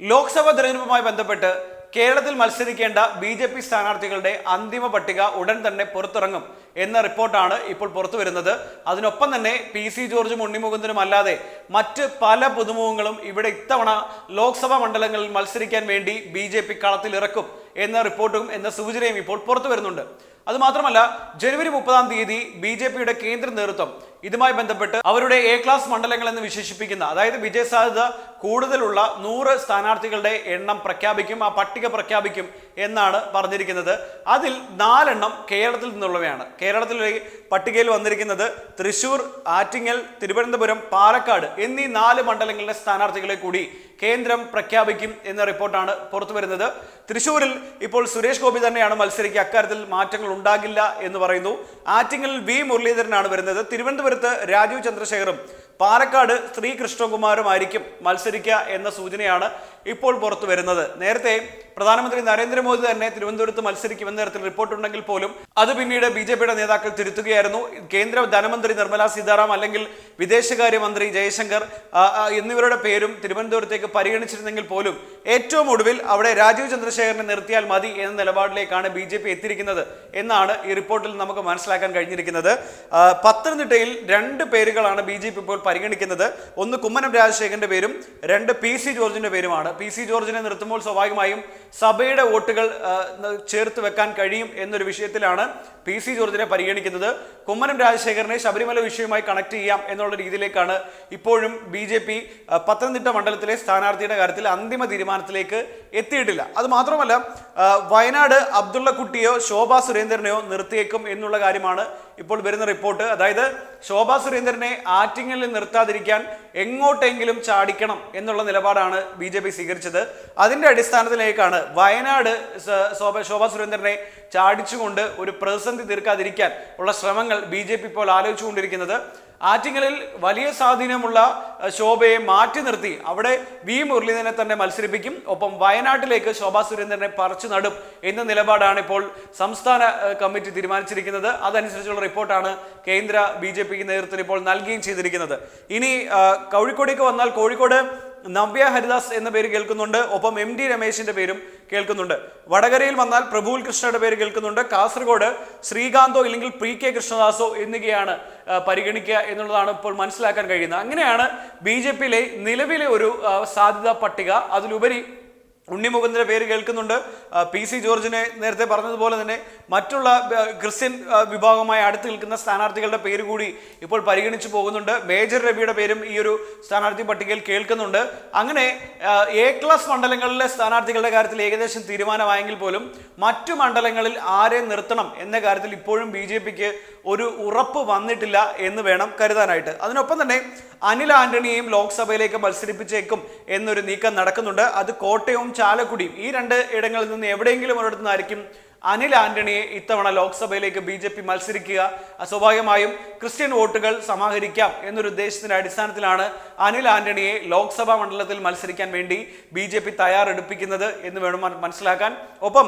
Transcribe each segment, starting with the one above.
ലോക്സഭാ തെരഞ്ഞെടുപ്പുമായി ബന്ധപ്പെട്ട് കേരളത്തിൽ മത്സരിക്കേണ്ട ബി ജെ പി സ്ഥാനാർത്ഥികളുടെ അന്തിമ പട്ടിക ഉടൻ തന്നെ പുറത്തിറങ്ങും എന്ന റിപ്പോർട്ടാണ് ഇപ്പോൾ പുറത്തു വരുന്നത്. അതിനൊപ്പം തന്നെ പി സി ജോർജും ഉണ്ണിമുകുന്ദനും അല്ലാതെ മറ്റ് പല പുതുമുഖങ്ങളും ഇവിടെ ഇത്തവണ ലോക്സഭാ മണ്ഡലങ്ങളിൽ മത്സരിക്കാൻ വേണ്ടി ബി ജെ പി കളത്തിലിറക്കും എന്ന റിപ്പോർട്ടും എന്ന സൂചനയും ഇപ്പോൾ പുറത്തു വരുന്നുണ്ട്. അതുമാത്രമല്ല ജനുവരി മുപ്പതാം തീയതി ബി ജെ പിയുടെ കേന്ദ്ര നേതൃത്വം ഇതുമായി ബന്ധപ്പെട്ട് അവരുടെ എ ക്ലാസ് മണ്ഡലങ്ങൾ എന്ന് വിശേഷിപ്പിക്കുന്ന അതായത് വിജയസാധ്യത കൂടുതലുള്ള നൂറ് സ്ഥാനാർത്ഥികളുടെ എണ്ണം പ്രഖ്യാപിക്കും ആ പട്ടിക പ്രഖ്യാപിക്കും എന്നാണ് പറഞ്ഞിരിക്കുന്നത്. അതിൽ നാലെണ്ണം കേരളത്തിൽ നിന്നുള്ളവയാണ്. കേരളത്തിലെ പട്ടികയിൽ വന്നിരിക്കുന്നത് തൃശൂർ ആറ്റിങ്ങൽ തിരുവനന്തപുരം പാലക്കാട് എന്നീ നാല് മണ്ഡലങ്ങളിലെ സ്ഥാനാർത്ഥികളെ കൂടി കേന്ദ്രം പ്രഖ്യാപിക്കും എന്ന റിപ്പോർട്ടാണ് പുറത്തു വരുന്നത്. തൃശൂരിൽ ഇപ്പോൾ സുരേഷ് ഗോപി തന്നെയാണ് മത്സരിക്കുക. അക്കാര്യത്തിൽ മാറ്റങ്ങൾ ഉണ്ടാകില്ല എന്ന് പറയുന്നു. ആറ്റിങ്ങൽ വി മുരളീധരനാണ് വരുന്നത്. തിരുവനന്തപുരത്ത് രാജീവ് ചന്ദ്രശേഖറും പാലക്കാട് ശ്രീ കൃഷ്ണകുമാറുമായിരിക്കും മത്സരിക്കുക എന്ന സൂചനയാണ് ഇപ്പോൾ പുറത്തു വരുന്നത് നേരത്തെ പ്രധാനമന്ത്രി നരേന്ദ്രമോദി തന്നെ തിരുവനന്തപുരത്ത് മത്സരിക്കുമെന്ന തരത്തിൽ റിപ്പോർട്ടുണ്ടെങ്കിൽ പോലും അത് പിന്നീട് ബി ജെ പിയുടെ നേതാക്കൾ തിരുത്തുകയായിരുന്നു. കേന്ദ്ര ധനമന്ത്രി നിർമ്മല സീതാറാം അല്ലെങ്കിൽ വിദേശകാര്യമന്ത്രി ജയശങ്കർ എന്നിവരുടെ പേരും തിരുവനന്തപുരത്തേക്ക് പരിഗണിച്ചിരുന്നെങ്കിൽ പോലും ഏറ്റവും ഒടുവിൽ അവിടെ രാജീവ് ചന്ദ്രശേഖരനെ നിർത്തിയാൽ മതി എന്ന നിലപാടിലേക്കാണ് ബി ജെ പി എത്തിയിരിക്കുന്നത് എന്നാണ് ഈ റിപ്പോർട്ടിൽ നമുക്ക് മനസ്സിലാക്കാൻ കഴിഞ്ഞിരിക്കുന്നത്. പത്തനംതിട്ടയിൽ രണ്ട് പേരുകളാണ് ബി ജെ പി ഇപ്പോൾ പരിഗണിക്കുന്നത്. ഒന്ന് കുമ്മനം രാജശേഖരന്റെ പേരും രണ്ട് പി സി ജോർജിന്റെ പേരുമാണ്. പി സി ജോർജിനെ നിർത്തുമ്പോൾ സ്വാഭാവികമായും സഭയുടെ വോട്ടുകൾ ചേർത്ത് വെക്കാൻ കഴിയും എന്നൊരു വിഷയത്തിലാണ് പി സി ജോർജിനെ പരിഗണിക്കുന്നത് കുമ്മനം രാജശേഖരനെ ശബരിമല വിഷയവുമായി കണക്ട് ചെയ്യാം എന്നുള്ള രീതിയിലേക്കാണ് ഇപ്പോഴും ബി ജെ പി പത്തനംതിട്ട മണ്ഡലത്തിലെ സ്ഥാനാർത്ഥിയുടെ കാര്യത്തിൽ അന്തിമ തീരുമാനത്തിലേക്ക് എത്തിയിട്ടില്ല. അത് മാത്രമല്ല വയനാട് അബ്ദുള്ള കുട്ടിയോ ശോഭ സുരേന്ദ്രനെയോ നിർത്തിയേക്കും എന്നുള്ള കാര്യമാണ് ഇപ്പോൾ വരുന്ന റിപ്പോർട്ട് അതായത് ശോഭ സുരേന്ദ്രനെ ആറ്റിങ്ങലിൽ നിർത്താതിരിക്കാൻ എങ്ങോട്ടെങ്കിലും ചാടിക്കണം എന്നുള്ള നിലപാടാണ് ബി ജെ പി സ്വീകരിച്ചത്. അതിന്റെ അടിസ്ഥാനത്തിലേക്കാണ് വയനാട് ശോഭ ശോഭ സുരേന്ദ്രനെ ചാടിച്ചുകൊണ്ട് ഒരു പ്രതിസന്ധി തീർക്കാതിരിക്കാൻ ഉള്ള ശ്രമങ്ങൾ ബി ജെ പി ഇപ്പോൾ ആലോചിച്ചുകൊണ്ടിരിക്കുന്നത്. ആറ്റിങ്ങലിൽ വലിയ സ്വാധീനമുള്ള ശോഭയെ മാറ്റി നിർത്തി അവിടെ വി മുരളീധരനെ തന്നെ മത്സരിപ്പിക്കും. ഒപ്പം വയനാട്ടിലേക്ക് ശോഭാ സുരേന്ദ്രനെ പറിച്ചു നടും എന്ന നിലപാടാണ് ഇപ്പോൾ സംസ്ഥാന കമ്മിറ്റി തീരുമാനിച്ചിരിക്കുന്നത്. അതനുസരിച്ചുള്ള റിപ്പോർട്ടാണ് കേന്ദ്ര ബി ജെ പിക്ക് നേതൃത്വത്തിൽ ഇപ്പോൾ നൽകുകയും ചെയ്തിരിക്കുന്നത്. ഇനി കോഴിക്കോടേക്ക് വന്നാൽ കോഴിക്കോട് നവ്യ ഹരിദാസ് എന്ന പേര് കേൾക്കുന്നുണ്ട്. ഒപ്പം എം ഡി രമേശിന്റെ പേരും കേൾക്കുന്നുണ്ട്. വടകരയിൽ വന്നാൽ പ്രഭുൽ കൃഷ്ണയുടെ പേര് കേൾക്കുന്നുണ്ട്. കാസർഗോഡ് ശ്രീകാന്തോ ഇല്ലെങ്കിൽ പി കെ കൃഷ്ണദാസോ എന്നിവയാണ് പരിഗണിക്കുക എന്നുള്ളതാണ് ഇപ്പോൾ മനസ്സിലാക്കാൻ കഴിയുന്നത്. അങ്ങനെയാണ് ബി നിലവിലെ ഒരു സാധ്യതാ പട്ടിക. അതിലുപരി ഉണ്ണിമുകുന്ദന്റെ പേര് കേൾക്കുന്നുണ്ട്. പി സി ജോർജിനെ നേരത്തെ പറഞ്ഞതുപോലെ തന്നെ മറ്റുള്ള ക്രിസ്ത്യൻ വിഭാഗമായി അടുത്ത് നിൽക്കുന്ന സ്ഥാനാർത്ഥികളുടെ പേര് കൂടി ഇപ്പോൾ പരിഗണിച്ചു പോകുന്നുണ്ട്. മേജർ രവിയുടെ പേരും ഈ ഒരു സ്ഥാനാർത്ഥി പട്ടികയിൽ കേൾക്കുന്നുണ്ട്. അങ്ങനെ എ ക്ലാസ് മണ്ഡലങ്ങളിലെ സ്ഥാനാർത്ഥികളുടെ കാര്യത്തിൽ ഏകദേശം തീരുമാനമായെങ്കിൽ പോലും മറ്റു മണ്ഡലങ്ങളിൽ ആരെ നിർത്തണം എന്ന കാര്യത്തിൽ ഇപ്പോഴും ബി ഒരു ഉറപ്പ് വന്നിട്ടില്ല എന്ന് വേണം കരുതാനായിട്ട്. അതിനൊപ്പം തന്നെ അനിൽ ആന്റണിയെയും ലോക്സഭയിലേക്ക് മത്സരിപ്പിച്ചേക്കും എന്നൊരു നീക്കം നടക്കുന്നുണ്ട്. അത് കോട്ടയവും ചാലക്കുടിയും ഈ രണ്ട് ഇടങ്ങളിൽ നിന്ന് എവിടെയെങ്കിലും ഒരിടത്തു നിന്നായിരിക്കും അനിൽ ആന്റണിയെ ഇത്തവണ ലോക്സഭയിലേക്ക് ബി ജെ പി മത്സരിക്കുക. സ്വാഭാവികമായും ക്രിസ്ത്യൻ വോട്ടുകൾ സമാഹരിക്കാം എന്നൊരു ഉദ്ദേശത്തിന്റെ അടിസ്ഥാനത്തിലാണ് അനിൽ ആന്റണിയെ ലോക്സഭാ മണ്ഡലത്തിൽ മത്സരിക്കാൻ വേണ്ടി ബി ജെ പി തയ്യാറെടുപ്പിക്കുന്നത് എന്ന് വേണം മനസ്സിലാക്കാൻ. ഒപ്പം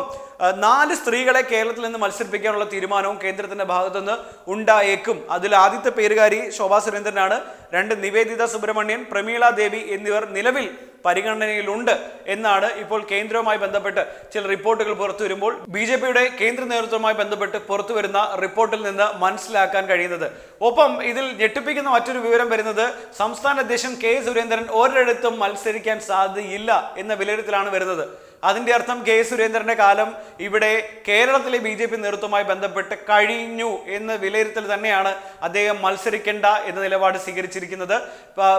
നാല് സ്ത്രീകളെ കേരളത്തിൽ നിന്ന് മത്സരിപ്പിക്കാനുള്ള തീരുമാനവും കേന്ദ്രത്തിന്റെ ഭാഗത്തുനിന്ന് ഉണ്ടായേക്കും. അതിൽ ആദ്യത്തെ പേരുകാരി ശോഭാ സുരേന്ദ്രനാണ്. രണ്ട് നിവേദിത സുബ്രഹ്മണ്യൻ പ്രമീള ദേവി എന്നിവർ നിലവിൽ പരിഗണനയിലുണ്ട് എന്നാണ് ഇപ്പോൾ കേന്ദ്രവുമായി ബന്ധപ്പെട്ട് ചില റിപ്പോർട്ടുകൾ പുറത്തു വരുമ്പോൾ ബി ജെ പിയുടെ കേന്ദ്ര നേതൃത്വവുമായി ബന്ധപ്പെട്ട് പുറത്തു വരുന്ന റിപ്പോർട്ടിൽ നിന്ന് മനസ്സിലാക്കാൻ കഴിയുന്നത്. ഒപ്പം ഇതിൽ ഞെട്ടിപ്പിക്കുന്ന മറ്റൊരു വിവരം വരുന്നത് സംസ്ഥാന അധ്യക്ഷൻ കെ സുരേന്ദ്രൻ ഒരിടത്തും മത്സരിക്കാൻ സാധ്യതയില്ല എന്ന വിലയിരുത്തലാണ് വരുന്നത്. അതിന്റെ അർത്ഥം കെ സുരേന്ദ്രന്റെ കാലം ഇവിടെ കേരളത്തിലെ ബി ജെ പി നേതൃത്വവുമായി ബന്ധപ്പെട്ട് കഴിഞ്ഞു എന്ന് വിലയിരുത്തൽ തന്നെയാണ് അദ്ദേഹം മത്സരിക്കേണ്ട എന്ന നിലപാട് സ്വീകരിച്ചിരിക്കുന്നത്.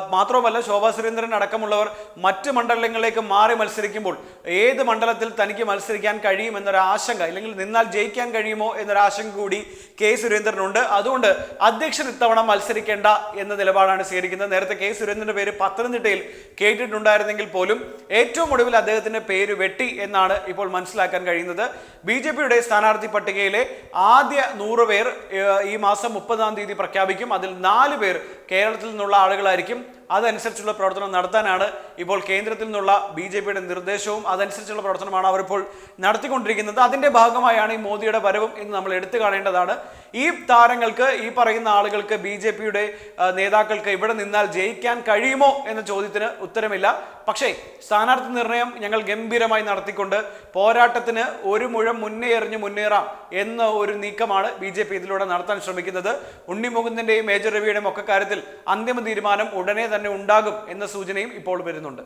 മാത്രമല്ല ശോഭാ സുരേന്ദ്രൻ അടക്കമുള്ളവർ മറ്റ് മണ്ഡലങ്ങളിലേക്ക് മാറി മത്സരിക്കുമ്പോൾ ഏത് മണ്ഡലത്തിൽ തനിക്ക് മത്സരിക്കാൻ കഴിയും എന്നൊരു ആശങ്ക അല്ലെങ്കിൽ നിന്നാൽ ജയിക്കാൻ കഴിയുമോ എന്നൊരു ആശങ്ക കൂടി കെ സുരേന്ദ്രനുണ്ട്. അതുകൊണ്ട് അധ്യക്ഷൻ ഇത്തവണ മത്സരിക്കേണ്ട എന്ന നിലപാടാണ് സ്വീകരിക്കുന്നത്. നേരത്തെ കെ സുരേന്ദ്രന്റെ പേര് പത്തനംതിട്ടയിൽ കേട്ടിട്ടുണ്ടായിരുന്നെങ്കിൽ പോലും ഏറ്റവും ഒടുവിൽ അദ്ദേഹത്തിന്റെ പേര് വെട്ടി എന്നാണ് ഇപ്പോൾ മനസ്സിലാക്കാൻ കഴിയുന്നത്. ബി ജെ പിയുടെ സ്ഥാനാർത്ഥി പട്ടികയിലെ ആദ്യ നൂറ് പേർ ഈ മാസം മുപ്പതാം തീയതി പ്രഖ്യാപിക്കും. അതിൽ നാല് പേർ കേരളത്തിൽ നിന്നുള്ള ആളുകളായിരിക്കും അതനുസരിച്ചുള്ള പ്രവർത്തനം നടത്താനാണ് ഇപ്പോൾ കേന്ദ്രത്തിൽ നിന്നുള്ള ബി ജെ പിയുടെ നിർദ്ദേശവും അതനുസരിച്ചുള്ള പ്രവർത്തനമാണ് അവരിപ്പോൾ നടത്തിക്കൊണ്ടിരിക്കുന്നത്. അതിന്റെ ഭാഗമായാണ് ഈ മോദിയുടെ വരവും എന്ന് നമ്മൾ എടുത്തു കാണേണ്ടതാണ് ഈ താരങ്ങൾക്ക് ഈ പറയുന്ന ആളുകൾക്ക് ബി ജെ പിയുടെ നേതാക്കൾക്ക് ഇവിടെ നിന്നാൽ ജയിക്കാൻ കഴിയുമോ എന്ന ചോദ്യത്തിന് ഉത്തരമില്ല. പക്ഷേ സ്ഥാനാർത്ഥി നിർണയം ഞങ്ങൾ ഗംഭീരമായി നടത്തിക്കൊണ്ട് പോരാട്ടത്തിന് ഒരു മുഴം മുന്നേ എറിഞ്ഞ് മുന്നേറാം എന്ന ഒരു നീക്കമാണ് ബി ജെ പി ഇതിലൂടെ നടത്താൻ ശ്രമിക്കുന്നത്. ഉണ്ണിമുകുന്ദന്റെയും മേജർ രവിയുടെയും ഒക്കെ കാര്യത്തിൽ അന്തിമ തീരുമാനം ഉടനെ തന്നെ ഉണ്ടാകും എന്ന സൂചനയും ഇപ്പോൾ വരുന്നുണ്ട്.